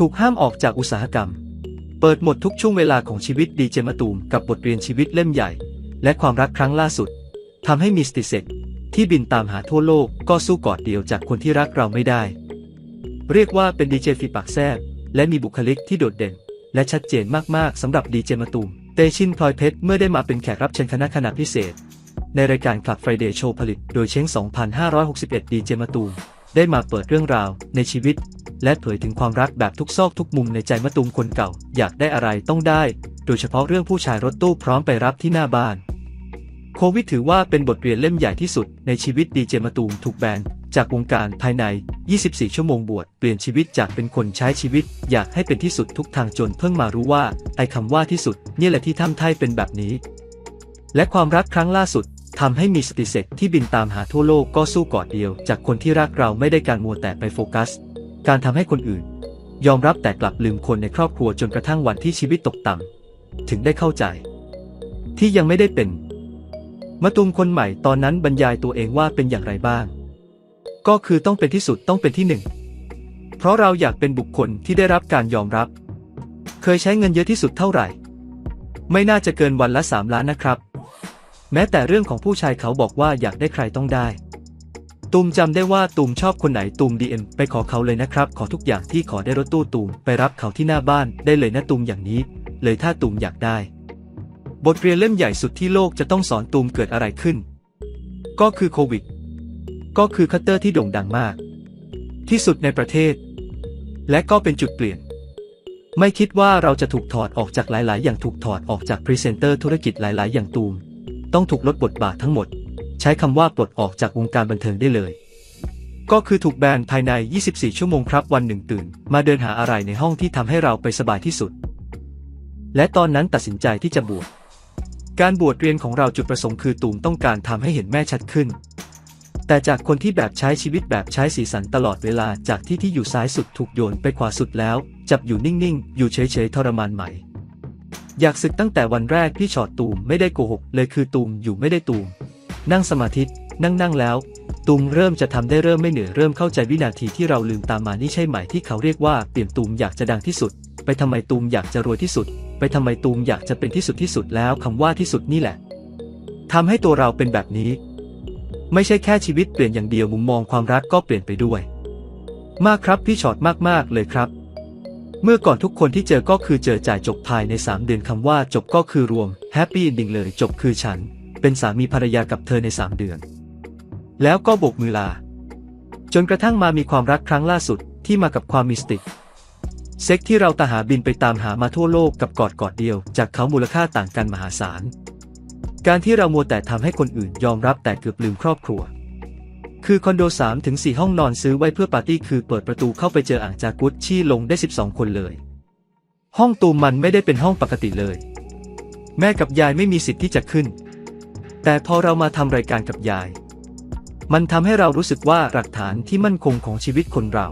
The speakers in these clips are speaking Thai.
ถูกห้ามออกจากอุตสาหกรรม เปิดหมดทุกช่วงเวลาของชีวิตดีเจมะตูมกับบทเรียนชีวิตเล่มใหญ่ และความรักครั้งล่าสุดทำให้มิสติเซกที่บินตามหาทั่วโลกก็สู้กอดเดียวจากคนที่รักเราไม่ได้ เรียกว่าเป็นดีเจฟีปากแซบและมีบุคลิกที่โดดเด่น และชัดเจนมากๆสำหรับดีเจมะตูมเตชินพลอยเพชรเมื่อได้มาเป็นแขกรับเชิญคณะขนาดพิเศษ ในรายการ Club Friday Show ผลิต โดยเช้ง 2561 ดีเจมะตูมได้มาเปิดเรื่องราวในชีวิต และเผยถึงความรักแบบทุกซอกทุกมุมในใจมะตูมคนเก่า อยากได้อะไรต้องได้ โดยเฉพาะเรื่องผู้ชายรถตู้พร้อมไปรับที่หน้าบ้าน โควิดถือว่าเป็นบทเรียนเล่มใหญ่ที่สุดในชีวิตดีเจมะตูมถูกแบนจากวงการภายใน 24 ชั่วโมงบวช เปลี่ยนชีวิตจากเป็นคนใช้ชีวิต อยากให้เป็นที่สุดทุกทางจนเพิ่งมารู้ว่า ไอ้คำว่าที่สุด นี่แหละที่ทำไทยเป็นแบบนี้ และความรักครั้งล่าสุดทำให้มีสติเสกที่บินตามหาทั่วโลกก็สู้กอดเดียว จากคนที่รักเราไม่ได้การมัวแต่ไปโฟกัส การทำให้คนอื่น ยอมรับแต่กลับลืมคนในครอบครัวจนกระทั่งวันที่ชีวิตตกต่ำถึงได้เข้าใจ ที่ยังไม่ได้เป็นมะตูมคนใหม่ตอนนั้นบรรยายตัวเองว่าเป็นอย่างไรบ้าง ก็คือต้องเป็นที่สุดต้องเป็นที่หนึ่ง เพราะเราอยากเป็นบุคคลที่ได้รับการยอมรับ เคยใช้เงินเยอะที่สุดเท่าไหร่ ไม่น่าจะเกินวันละสามล้านนะครับ แม้แต่เรื่องของผู้ชายเขาบอกว่าอยากได้ใครต้องได้ ตูมจำได้ว่าตูมชอบคนไหนตูมดีเอ็มไปขอเขาเลยนะครับ ขอทุกอย่างที่ขอได้รถตู้ตูมไปรับเขาที่หน้าบ้านได้เลยนะตูมอย่างนี้ เลยถ้าตูมอยากได้ บทเรียนเล่มใหญ่สุดที่โลกจะต้องสอนตูมเกิดอะไรขึ้น ก็คือโควิด ก็คือคัตเตอร์ที่โด่งดังมาก ที่สุดในประเทศ และก็เป็นจุดเปลี่ยน ไม่คิดว่าเราจะถูกถอดออกจากหลาย ๆ อย่างถูกถอดออกจากพรีเซนเตอร์ธุรกิจหลาย ๆ อย่างตูม ต้องถูกลดบทบาททั้งหมด ใช้คำว่าปลดออกจากวงการบันเทิงได้เลย ก็คือถูกแบนภายใน 24 ชั่วโมงครับวันหนึ่งตื่น มาเดินหาอะไรในห้องที่ทำให้เราไปสบายที่สุด และตอนนั้นตัดสินใจที่จะบวชการบวชเรียนของเราจุดประสงค์คือตูมต้องการทำให้เห็นแม่ชัดขึ้น แต่จากคนที่แบบใช้ชีวิตแบบใช้สีสันตลอดเวลาจากที่ที่อยู่ซ้ายสุดถูกโยนไปขวาสุดแล้ว จับอยู่นิ่งๆ อยู่เฉยๆทรมานใหม่ อยากศึกตั้งแต่วันแรกที่ชอดตูมไม่ได้โกหกเลยคือตูมอยู่ไม่ได้ตูม นั่งสมาธิ นั่งนั่งแล้ว ตูมเริ่มจะทำได้เริ่มไม่เหนื่อยเริ่มเข้าใจวินาทีที่เราลืมตามมานี่ใช่ไหมที่เขาเรียกว่าเปลี่ยนตูมอยากจะดังที่สุด ไปทำไมตูมอยากจะรวยที่สุด ไปทำไมตูมอยากจะเป็นที่สุดที่สุดแล้วคำว่าที่สุดนี่แหละทำให้ตัวเราเป็นแบบนี้ ไม่ใช่แค่ชีวิตเปลี่ยนอย่างเดียวมุมมองความรักก็เปลี่ยนไปด้วย มากครับพี่ช็อตมากๆเลยครับเมื่อก่อนทุกคนที่เจอก็คือเจอจ่ายจบภายใน 3 เดือนคำว่าจบก็คือรวมแฮปปี้เอนดิ้งเลยจบคือฉัน เป็นสามีภรรยากับเธอใน 3 เดือน แล้วก็โบกมือลา จนกระทั่งมามีความรักครั้งล่าสุดที่มากับความมิสติก เซ็กที่เราตาหาบินไปตามหามาทั่วโลกกับกอดกอดเดียว จากเขามูลค่าต่างกันมหาศาล การที่เรามัวแต่ทำให้คนอื่นยอมรับแต่เกือบลืมครอบครัว คือคอนโด3ถึง4ห้องนอนซื้อไว้เพื่อปาร์ตี้คือเปิดประตูเข้าไปเจออ่างจากุชชี่ลงได้ 12 คนเลย ห้องตูมมันไม่ได้เป็นห้องปกติเลย แม่กับยายไม่มีสิทธิ์ที่จะขึ้น แต่พอเรามาทำรายการกับยาย มันทำให้เรารู้สึกว่าหลักฐานที่มั่นคงของชีวิตคนเรา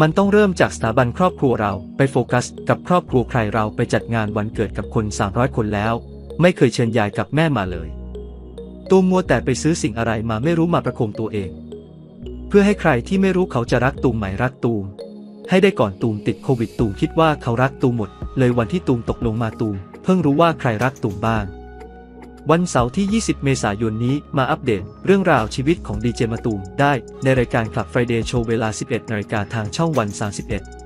มันต้องเริ่มจากสถาบันครอบครัวเราไปโฟกัส กับครอบครัวใครเราไปจัดงานวันเกิดกับคน 300 คนแล้ว ไม่เคยเชิญยายกับแม่มาเลยตูมมัวแต่ไปซื้อสิ่งอะไรมาไม่รู้มาประคมตัวเอง เพื่อให้ใครที่ไม่รู้เขาจะรักตูมไหมรักตูม ให้ได้ก่อนตูมติดโควิดตูมคิดว่าเขารักตูมหมด เลยวันที่ตูมตกลงมาตูม เพิ่งรู้ว่าใครรักตูมบ้าง วันเสาร์ที่ 20 เมษายนนี้มาอัปเดตเรื่องราวชีวิตของดีเจมาตูมได้ในรายการ Club Friday Show เวลา 11นาฬิกาทางช่องวัน 31